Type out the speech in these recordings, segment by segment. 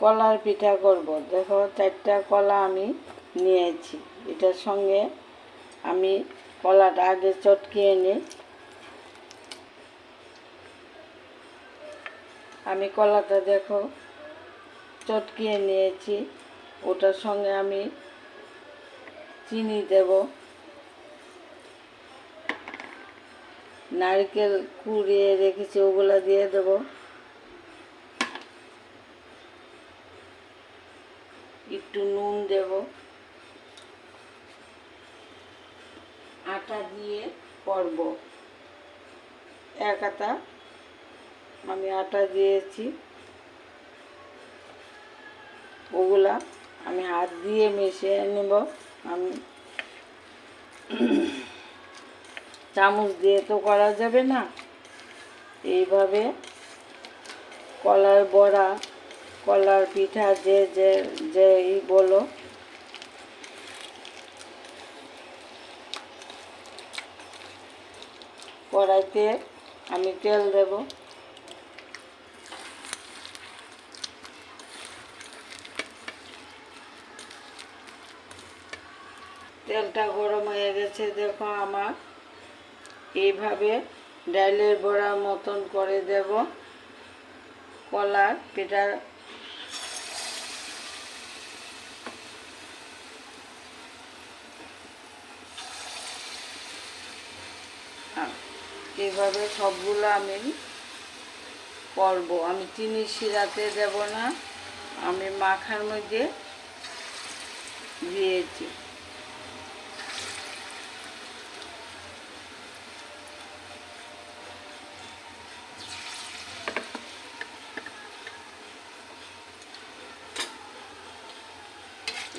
কলার পিঠা করব। দেখো, চারটা কলা আমি নিয়েছি। এটার সঙ্গে আমি কলাটা আগে চটকিয়ে নিই। আমি কলাটা দেখো, চটকিয়ে নিয়েছি। ওটার সঙ্গে আমি চিনি দেব। নারকেল কুড়িয়ে রেখেছি, ওগুলো দিয়ে দেবো। একটু নুন দেব। আটা দিয়ে করব। এক আটা। আমি আটা দিয়েছি। ওগুলা আমি হাত দিয়ে মিশিয়ে নেব। আমি চামচ দিয়ে তো করা যাবে না। এইভাবে কলার বড়া কলার পিঠা যে যে, যেই বলো। কড়াইতে আমি তেল দেব। তেলটা গরম হয়ে গেছে, দেখো আমার। এইভাবে ডালের বড়ার মতন করে দেব। কলার পিঠা এইভাবে সবগুলো আমি করব। আমি চিনি শিরাতে দেব না, আমি মাখার মধ্যে দিয়েছি।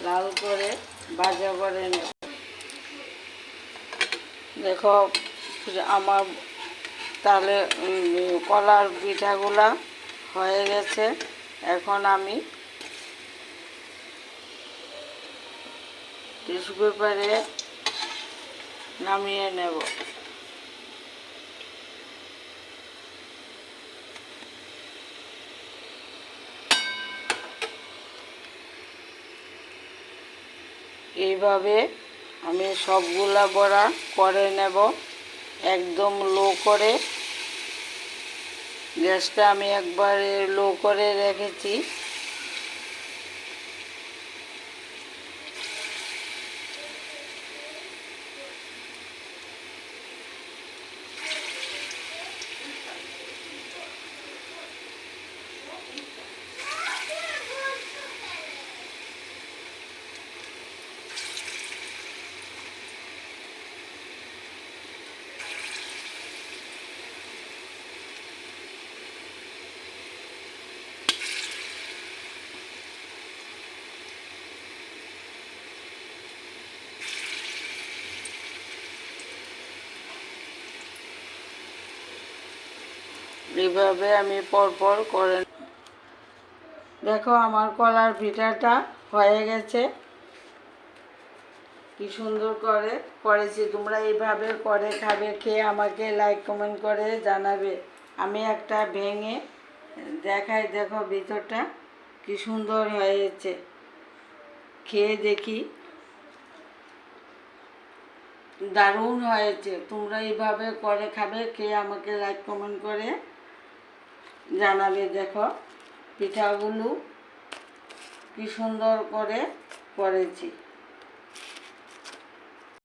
লাল করে ভাজা করে নেব। দেখো, আমার তাহলে কলার পিঠাগুলা হয়ে গেছে। এখন আমি টিস্যু পেপারে নামিয়ে নেব। এইভাবে আমি সবগুলা বড়া করে নেব, একদম লো করে। গ্যাসটা আমি একবারে লো করে রেখেছি। এইভাবে আমি পরপর করে দেখো আমার কলার পিঠাটা হয়ে গেছে। কি সুন্দর করে করেছি। তোমরা এইভাবে করে খাবে। খেয়ে আমাকে লাইক কমেন্ট করে জানাবে। আমি একটা ভেঙে দেখাই। দেখো ভিতরটা কি সুন্দর হয়েছে। খেয়ে দেখি। দারুণ হয়েছে। তোমরা এইভাবে করে খাবে। খেয়ে আমাকে লাইক কমেন্ট করে জানাবে দেখো। পিঠাগুলো কি সুন্দর করে করেছি।